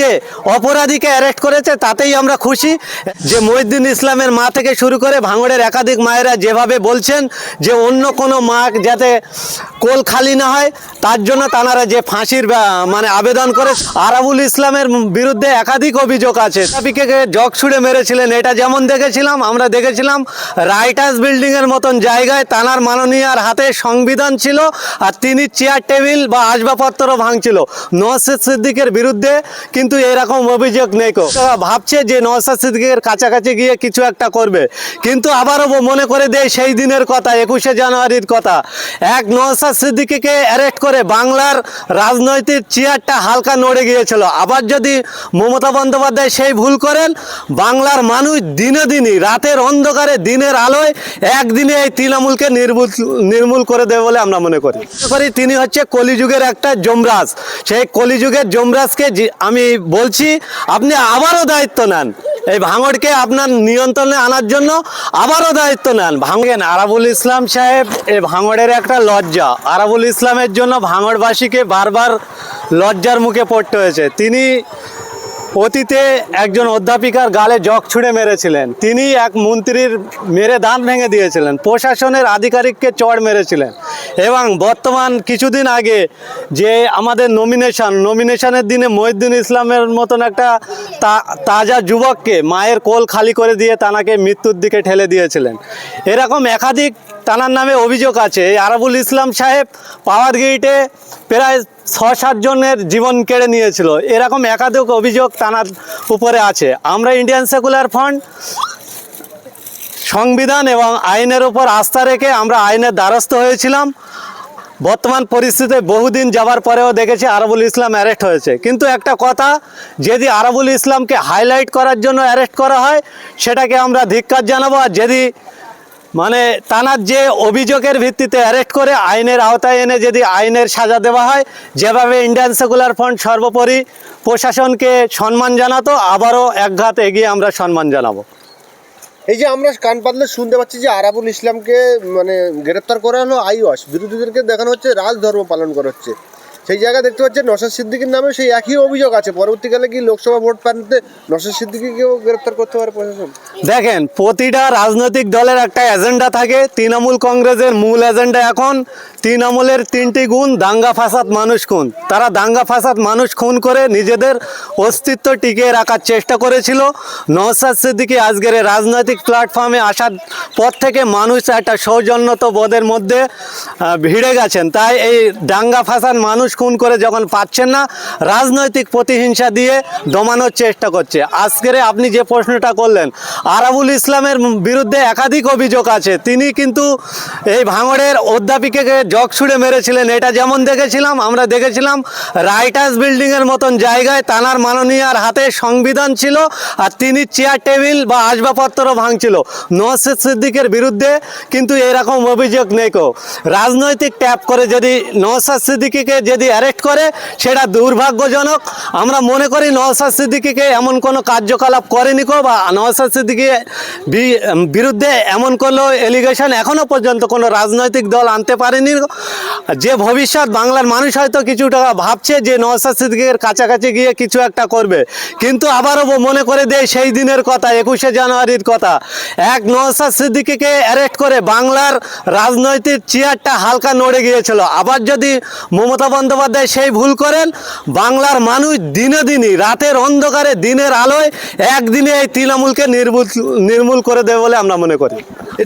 যে অপরাধীকে অ্যারেস্ট করেছে, তাতেই আমরা খুশি। যে মহিউদ্দিন ইসলামের মা থেকে শুরু করে ভাঙড়ের একাধিক মায়েরা যেভাবে বলছেন, যে অন্য কোনো মা যাতে কোল খালি না হয়, তার জন্য তারা যে ফাঁসির মানে আবেদন করে, আরাবুল ইসলামের বিরুদ্ধে একাধিক অভিযোগ আছে। তাপিকে জগ ছুড়ে মেরেছিলেন, এটা যেমন দেখেছিলাম, আমরা দেখেছিলাম, রাইটার্স বিল্ডিং এর মতন জায়গায় তানার মাননীয়ার হাতে সংবিধান ছিল, আর তিনি চেয়ার টেবিল বা আসবাবপত্র ভাঙছিল। নওয়াজ সিদ্দিকের বিরুদ্ধে কিন্তু এরকম অভিযোগ নেই কো। ভাবছে যে নওয়াজ সিদ্দিকের কাছাকাছি গিয়ে কিছু একটা করবে। কিন্তু আবারও মনে করে দেয় সেই দিনের কথা, একুশে জানুয়ারির কথা। এক নওয়াজ সিদ্দিকিকে অ্যারেস্ট করে বাংলার রাজনৈতিক চেয়ারটা হালকা নড়ে গিয়েছিল। আবার যদি মমতা বন্দ্যোপাধ্যায় সেই ভুল করেন, বাংলার মানুষ দিনে দিনই রাতের অন্ধকারে, দিনের আলোয় একদিনে এই তৃণমূলকে নির্মূল নির্মূল করে দেবে বলে আমরা মনে করি তিনি হচ্ছে কলিযুগের একটা যমরাজ। সেই কলিযুগের যমরাজকে যে- আমি বলছি, আপনি আবারও দায়িত্ব নেন। এই ভাঙড়কে আপনার নিয়ন্ত্রণে আনার জন্য আবারও দায়িত্ব নেন। ভাঙেন আরাবুল ইসলাম সাহেব, এই ভাঙড়ের একটা লজ্জা। আরাবুল ইসলামের জন্য ভাঙড়বাসীকে বারবার লজ্জার মুখে পড়তে হয়েছে। তিনি অতীতে একজন অধ্যাপিকার গালে জগ ছুঁড়ে মেরেছিলেন। তিনি এক মন্ত্রীর মেরে দান ভেঙে দিয়েছিলেন। প্রশাসনের আধিকারিককে চড় মেরেছিলেন। এবং বর্তমান কিছুদিন আগে যে আমাদের নমিনেশন নমিনেশনের দিনে মহিউদ্দিন ইসলামের মতন একটা তাজা যুবককে মায়ের কোল খালি করে দিয়ে তানাকে মৃত্যুর দিকে ঠেলে দিয়েছিলেন। এরকম একাধিক তানার নামে অভিযোগ আছে। আরাবুল ইসলাম সাহেব পাওয়ার গেটে প্রায় ছ সাতজনের জীবন কেড়ে নিয়েছিল। এরকম একাধিক অভিযোগ তানার উপরে আছে। আমরা ইন্ডিয়ান সেকুলার ফান্ড সংবিধান এবং আইনের উপর আস্থা রেখে আমরা আইনের দ্বারস্থ হয়েছিলাম। বর্তমান পরিস্থিতিতে বহুদিন যাবার পরেও দেখেছি আরবুল ইসলাম অ্যারেস্ট হয়েছে। কিন্তু একটা কথা, যদি আরবুল ইসলামকে হাইলাইট করার জন্য অ্যারেস্ট করা হয়, সেটাকে আমরা ধিক্কার জানাব। আর যদি মানে তানার যে অভিযোগের ভিত্তিতে অ্যারেস্ট করে, আইনের আওতায় এনে যদি আইনের সাজা দেওয়া হয়, যেভাবে ইন্ডিয়ান সেকুলার ফ্রন্ট সর্বোপরি প্রশাসনকে সম্মান জানাতো, আবারও একঘাত এগিয়ে আমরা সম্মান জানাব। এই যে আমরা কান পাতলে শুনতে পাচ্ছি যে আরাবুল ইসলামকে মানে গ্রেপ্তার করা হলো আইওয়াস। বিরোধীদেরকে দেখানো হচ্ছে রাজধর্ম পালন করা হচ্ছে। সেই জায়গা দেখতে পাচ্ছেন নসাদ সিদ্দিকির নামে সেই একই অভিযোগ আছে। পরবর্তীকালে কি লোকসভা ভোট প্রান্তে নসাদ সিদ্দিকিকেও গ্রেপ্তার করতে পারে প্রশাসন? দেখেন, প্রতিটা রাজনৈতিক দলের একটা এজেন্ডা থাকে। তৃণমূল কংগ্রেসের মূল এজেন্ডা এখন তৃণমূলের তিনটি গুণ, দাঙ্গা ফাসাদ মানুষ খুন। তারা দাঙ্গা ফাসাদ মানুষ খুন করে নিজেদের অস্তিত্ব টিকিয়ে রাখার চেষ্টা করেছিল। নওসাদ সিদ্দিকী আজকের রাজনৈতিক প্ল্যাটফর্মে আসার পর থেকে মানুষ একটা সৌজন্যত বোধের মধ্যে ভিড়ে গেছেন। তাই এই দাঙ্গা ফাসাদ মানুষ খুন করে যখন পাচ্ছেন না, রাজনৈতিক প্রতিহিংসা দিয়ে দমানোর চেষ্টা করছে। আজকের আপনি যে প্রশ্নটা করলেন, আরাবুল ইসলামের বিরুদ্ধে একাধিক অভিযোগ আছে। তিনি কিন্তু এই ভাঙড়ের অধ্যাপিকাকে জগ ছুড়ে মেরেছিলেন। এটা যেমন দেখেছিলাম, আমরা দেখেছিলাম রাইটার্স বিল্ডিং এর মতন জায়গায় তানার মাননীয়ার হাতে সংবিধান ছিল আর তিনি চেয়ার, টেবিল বা আসবাবপত্র ভাঙছিল। নওয়াজ সিদ্দিকের বিরুদ্ধে কিন্তু এরকম অভিযোগ নেই কো রাজনৈতিক ট্যাপ করে যদি নওয়াজ সিদ্দিকিকে যদি অ্যারেস্ট করে, সেটা দুর্ভাগ্যজনক। আমরা মনে করি নওয়াজ সিদ্দিকিকে এমন কোনো কার্যকলাপ করেনি কো বা নওয়াজ সিদ্দিকি বিরুদ্ধে এমন কোনো এলিগেশন এখনও পর্যন্ত কোনো রাজনৈতিক দল আনতে পারেনি যে ভবিষ্যৎ বাংলার মানুষ হয়তো কিছুটা ভাবছে যে নওয়াজ সিদ্দিকের কাছাকাছি গিয়ে কিছু একটা করবে। কিন্তু আবারও মনে করে দেয় সেই দিনের কথা, একুশে জানুয়ারির কথা। এক নওয়াজ সিদ্দিকিকে অ্যারেস্ট করে বাংলার রাজনৈতিক চেয়ারটা হালকা নড়ে গিয়েছিল। আবার যদি মমতা বন্দ্যোপাধ্যায় সেই ভুল করেন, বাংলার মানুষ দিনে দিনই, রাতের অন্ধকারে, দিনের আলোয় একদিনে এই তৃণমূলকে নির্মূল নির্মূল করে দেবে বলে আমরা মনে করি।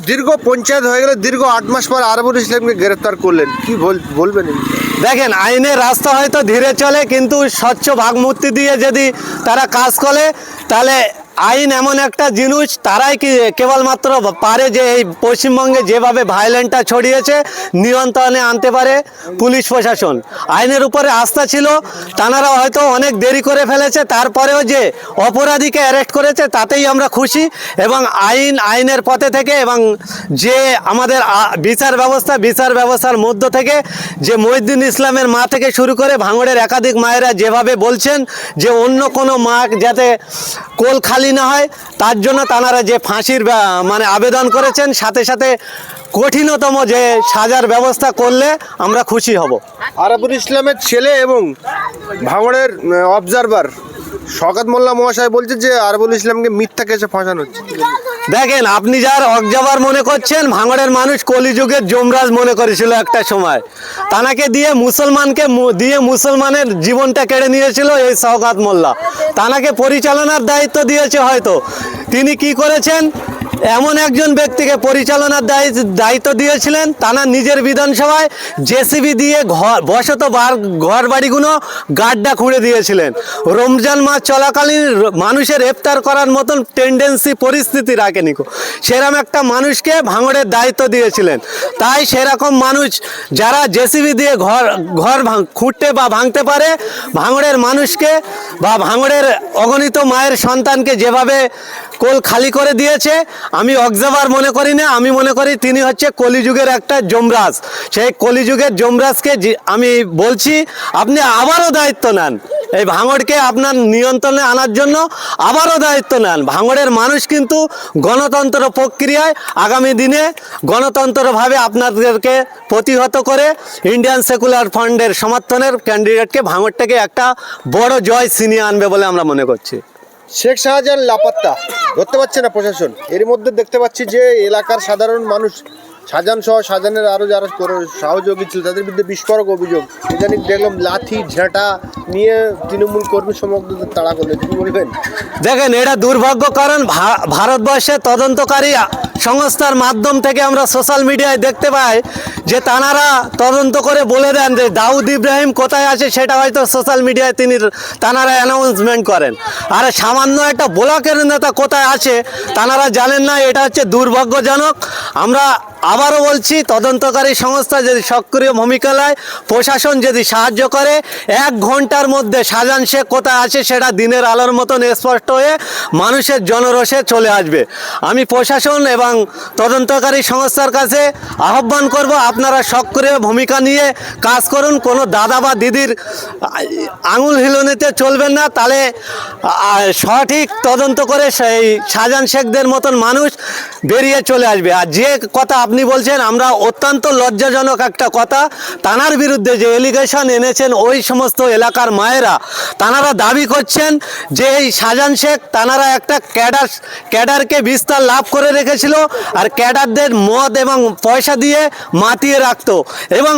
দীর্ঘ পঞ্চায়েত হয়ে গেলে দীর্ঘ আট মাস পর আরাবুল ইসলামকে গ্রেফতার করলেন। কি বলবেন দেখেন, আইনের রাস্তা হয়তো ধীরে চলে, কিন্তু স্বচ্ছ ভাগমূর্তি দিয়ে যদি তারা কাজ করে, তাহলে আইন এমন একটা জিনিস, তারাই কি কেবলমাত্র পারে যে এই পশ্চিমবঙ্গে যেভাবে ভায়োলেন্টটা ছড়িয়েছে, নিয়ন্ত্রণে আনতে পারে পুলিশ প্রশাসন। আইনের উপরে আস্থা ছিল তানারা হয়তো অনেক দেরি করে ফেলেছে, তারপরেও যে অপরাধীকে অ্যারেস্ট করেছে, তাতেই আমরা খুশি এবং আইন, আইনের পথে থেকে এবং যে আমাদের বিচার ব্যবস্থা, বিচার ব্যবস্থার মধ্য থেকে যে মহিউদ্দিন ইসলামের মা থেকে শুরু করে ভাঙড়ের একাধিক মায়েরা যেভাবে বলছেন যে অন্য কোনো মা যাতে কোল খালি না হয়, তার জন্য তাঁরা যে ফাঁসির মানে আবেদন করেছেন, সাথে সাথে কঠিনতম যে সাজার ব্যবস্থা করলে আমরা খুশি হব। আরাবুল ইসলামের ছেলে এবং ভাঙড়ের অবজারভার শওকত মোল্লা মহাশয় বলছে যে আরবুল ইসলামকে মিথ্যা কেসে ফাঁসানো হচ্ছে। দেখেন, আপনি যার অকজাবার মনে করছেন, ভাঙড়ের মানুষ কলিযুগের যমরাজ মনে করেছিল একটা সময়। তানাকে দিয়ে মুসলমানকে দিয়ে মুসলমানের জীবনটা কেড়ে নিয়েছিল এই শকাত মোল্লা। তানাকে পরিচালনার দায়িত্ব দিয়েছে হয়তো। তিনি কি করেছেন? এমন একজন ব্যক্তিকে পরিচালনার দায়ি- দায়িত্ব দিয়েছিলেন তানা নিজের বিধানসভায় জেসিবি দিয়ে ঘর বসত ঘর বাড়িগুলো গাড্ডা খুঁড়ে দিয়েছিলেন রমজান মাস চলাকালীন মানুষের ইফতার করার মতন টেন্ডেন্সি পরিস্থিতি রাখেনি। সেরকম একটা মানুষকে ভাঙড়ের দায়িত্ব দিয়েছিলেন তাই সেরকম মানুষ যারা জেসিবি দিয়ে ঘর ঘর খুঁড়তে বা ভাঙতে পারে, ভাঙড়ের মানুষকে বা ভাঙড়ের অগণিত মায়ের সন্তানকে যেভাবে কোল খালি করে দিয়েছে, আমি অবজার্ভার মনে করি না, আমি মনে করি তিনি হচ্ছে কলিযুগের একটা যমরাজ। সেই কলিযুগের যমরাজকে আমি বলছি, আপনি আবারও দায়িত্ব নেন। এই ভাঙড়কে আপনার নিয়ন্ত্রণে আনার জন্য আবারও দায়িত্ব নেন। ভাঙড়ের মানুষ কিন্তু গণতন্ত্র প্রক্রিয়ায় আগামী দিনে গণতন্ত্রভাবে আপনাদেরকে প্রতিহত করে ইন্ডিয়ান সেকুলার ফান্ডের সমর্থনের ক্যান্ডিডেটকে ভাঙড়টাকে একটা বড় জয় ছিনিয়ে আনবে বলে আমরা মনে করছি। শেখ শাহজাহান লাপাত্তা। ধরতে পারছে না প্রশাসন। এর মধ্যে দেখতে পাচ্ছি যে এলাকার সাধারণ মানুষ শাহজাহান সহ শাহজাহানের আরও যারা সহযোগী ছিল, তাদের বিরুদ্ধে বিস্ফোরক অভিযোগ। এখানে দেখলাম লাথি, ঝাঁটা নিয়ে তৃণমূল কর্মী সমগ্রদের তাড়া করলে। কি বলবেন? দেখেন, এটা দুর্ভাগ্য কারণ ভা- ভারতবর্ষে তদন্তকারী সংস্থার মাধ্যম থেকে আমরা সোশ্যাল মিডিয়ায় দেখতে পাই যে তানারা তদন্ত করে বলে দেন যে দাউদ ইব্রাহিম কোথায় আছে সেটা হয়তো সোশ্যাল মিডিয়ায় তিনি তানারা অ্যানাউন্সমেন্ট করেন। আর সামান্য একটা ব্লকের নেতা কোথায় আছে তানারা জানেন না, এটা হচ্ছে দুর্ভাগ্যজনক। আমরা আবারও বলছি, তদন্তকারী সংস্থা যদি সক্রিয় ভূমিকা নেয়, প্রশাসন যদি সাহায্য করে, এক ঘণ্টার মধ্যে শাহজাহান শেখ কোথায় আছে সেটা দিনের আলোর মতন স্পষ্ট হয়ে মানুষের জনরসে চলে আসবে। আমি প্রশাসন এবং তদন্তকারী সংস্থার কাছে আহ্বান করব, আপনারা সক্রিয় ভূমিকা নিয়ে কাজ করুন। কোনো দাদা বা দিদির আঙুল হিলনিতে চলবেন না। তাহলে সঠিক তদন্ত করে সেই শাহজাহান শেখদের মতন মানুষ বেরিয়ে চলে আসবে। আর যে কথা আপনি বলছেন, আমরা অত্যন্ত লজ্জাজনক একটা কথা। তানার বিরুদ্ধে যে এলিগেশন এনেছেন, ওই সমস্ত এলাকার মায়েরা তানারা দাবি করছেন যে এই শাহজাহান শেখ তানারা একটা ক্যাডার, ক্যাডারকে বিস্তার লাভ করে রেখেছিল। আর ক্যাডারদের মদ এবং পয়সা দিয়ে মাতিয়ে রাখতো। এবং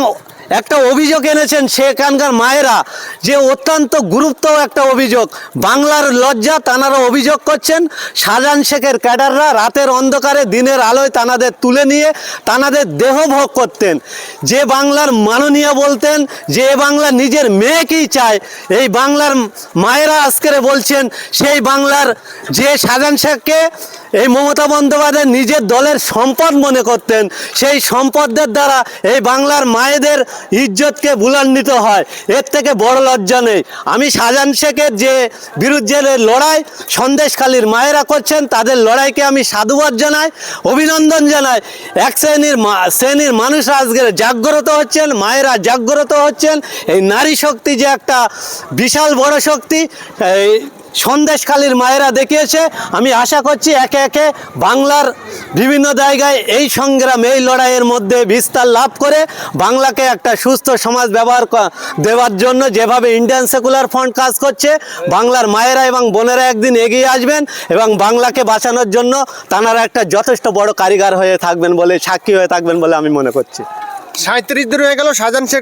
একটা অভিযোগ এনেছেন সেখানকার মায়েরা, যে অত্যন্ত গুরুত্ব একটা অভিযোগ। বাংলার লজ্জা তানারা অভিযোগ করছেন শাহজাহান শেখের ক্যাডাররা রাতের অন্ধকারে দিনের আলোয় তানাদের তুলে নিয়ে তানাদের দেহ ভোগ করতেন। যে বাংলার মাননীয় বলতেন, যে বাংলা নিজের মেয়েকেই চায়। এই বাংলার মায়েরা আজকের বলছেন, সেই বাংলার যে শাহজাহান শেখকে এই মমতা বন্দ্যোপাধ্যায় নিজের দলের সম্পদ মনে করতেন, সেই সম্পদের দ্বারা এই বাংলার মায়েদের ইজ্জতকে বুলান্বিত হয়। এর থেকে বড় লজ্জা নেই। আমি শাহজাহান শেখের যে বিরুদ্ধে লড়াই, সন্দেশখালীর মায়েরা করছেন, তাদের লড়াইকে আমি সাধুবাদ জানাই, অভিনন্দন জানাই। এক শ্রেণির শ্রেণির মানুষ আজকে জাগ্রত হচ্ছেন, মায়েরা জাগ্রত হচ্ছেন। এই নারী শক্তি যে একটা বিশাল বড় শক্তি এই সন্দেশখালীর মায়েরা দেখিয়েছে। আমি আশা করছি একে একে বাংলার বিভিন্ন জায়গায় এই সংগ্রাম, এই লড়াইয়ের মধ্যে বিস্তার লাভ করে বাংলাকে একটা সুস্থ সমাজ ব্যবহার দেওয়ার জন্য যেভাবে ইন্ডিয়ান সেকুলার ফ্রন্ট কাজ করছে, বাংলার মায়েরা এবং বোনেরা একদিন এগিয়ে আসবেন এবং বাংলাকে বাঁচানোর জন্য তাঁরা একটা যথেষ্ট বড় কারিগর হয়ে থাকবেন বলে, সাক্ষী হয়ে থাকবেন বলে আমি মনে করছি। সাঁত্রিশ দিন হয়ে গেল শাহজাহান শেখ